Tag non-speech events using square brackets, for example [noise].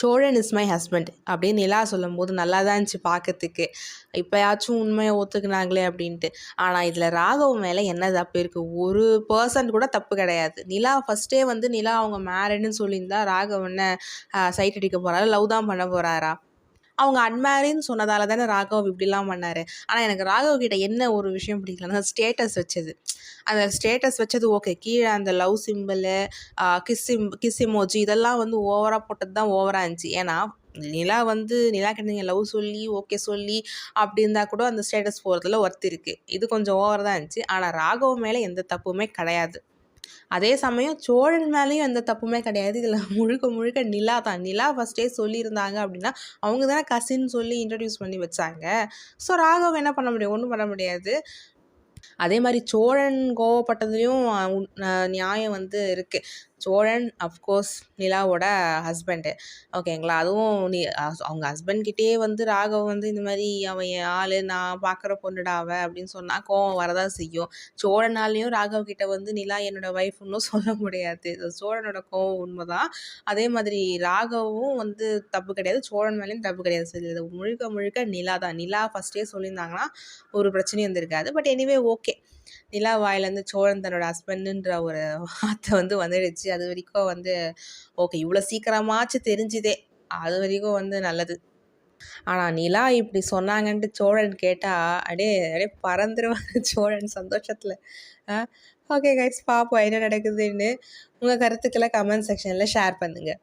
Cholan is my husband அப்படின்னு நிலா சொல்லும்போது நல்லா தான் இருந்துச்சு பார்க்கறதுக்கு. இப்போயாச்சும் உண்மையை ஒத்துக்குனாங்களே அப்படின்ட்டு. ஆனால் இதில் ராகவ் மேலே என்ன தப்பு இருக்குது ஒரு பர்சன்ட் கூட தப்பு கிடையாது. நிலா ஃபஸ்ட்டே வந்து நிலா அவங்க மேரிடுன்னு சொல்லியிருந்தா ராகவனை சைட் அடிக்க போகிறாரு லவ் தான் பண்ண போகிறாரா அவங்க அன்மேரின்னு சொன்னதால தானே ராகவ் இப்படிலாம் பண்ணார். ஆனால் எனக்கு ராகவ் கிட்ட என்ன ஒரு விஷயம் பிடிக்கலன்னா ஸ்டேட்டஸ் வச்சது. அந்த ஸ்டேட்டஸ் வச்சது ஓகே கீழே அந்த love symbol kiss sim kiss emoji இதெல்லாம் வந்து ஓவராக போட்டது தான் ஓவராக இருந்துச்சு. ஏன்னா நிலா வந்து நிலா கிட்ட நீங்கள் லவ் சொல்லி ஓகே சொல்லி அப்படி இருந்தால் கூட அந்த ஸ்டேட்டஸ் போகிறதுல ஒர்த் இருக்குது இது கொஞ்சம் ஓவர் தான் இருந்துச்சு. ஆனால் ராகவ் மேலே எந்த தப்புமே கிடையாது. அதே சமயம் சோழன் மேலேயும் எந்த தப்புமே கிடையாது. இதில் முழுக்க முழுக்க நிலா தான். நிலா ஃபஸ்ட்டே சொல்லியிருந்தாங்க அப்படின்னா அவங்க தானே கசின் சொல்லி இன்ட்ரடியூஸ் பண்ணி வச்சாங்க. ஸோ ராகவ் என்ன பண்ண முடியும்? ஒன்றும் பண்ண முடியாது. அதே மாதிரி சோழன் கோவப்பட்டதுலேயும் நியாயம் வந்து இருக்குது சோழன் அஃப்கோர்ஸ் நிலாவோட ஹஸ்பண்டு ஓகேங்களா அதுவும் நீ அவங்க ஹஸ்பண்ட்கிட்டே வந்து ராகவ் வந்து இந்த மாதிரி அவன் என் ஆள் நான் பார்க்குற பொண்ணுடா அவள் அப்படின்னு சொன்னால் கோவம் வரதான் செய்யும். சோழனாலையும் ராகவ் கிட்ட வந்து நிலா என்னோட ஒய்ஃப்னு சொல்ல முடியாது. சோழனோட கோவம் உண்மைதான். அதே மாதிரி ராகவும் வந்து தப்பு கிடையாது. சோழன் மேலேயும் தப்பு கிடையாது. சரி முழுக்க முழுக்க நிலா தான் நிலா ஃபஸ்ட்டே சொல்லியிருந்தாங்கன்னா ஒரு பிரச்சனையும் வந்திருக்காது. பட் எனிவே ஓகே நிலா வாயிலேருந்து சோழன் தன்னோட ஹஸ்பண்டுன்ற ஒரு வார்த்தை வந்து வந்துடுச்சு. அது வரைக்கும் வந்து ஓகே இவ்வளோ சீக்கிரமாச்சும் தெரிஞ்சுதே. அது வரைக்கும் வந்து நல்லது. ஆனால் நிலா இப்படி சொன்னாங்கன்ட்டு சோழன் கேட்டால் அப்படியே அப்படியே பறந்துருவாங்க [laughs] சோழன் சந்தோஷத்தில். ஓகே கைஸ் பார்ப்போம் என்ன நடக்குதுன்னு. உங்கள் கருத்துக்களை கமெண்ட் செக்ஷனில் ஷேர் பண்ணுங்கள்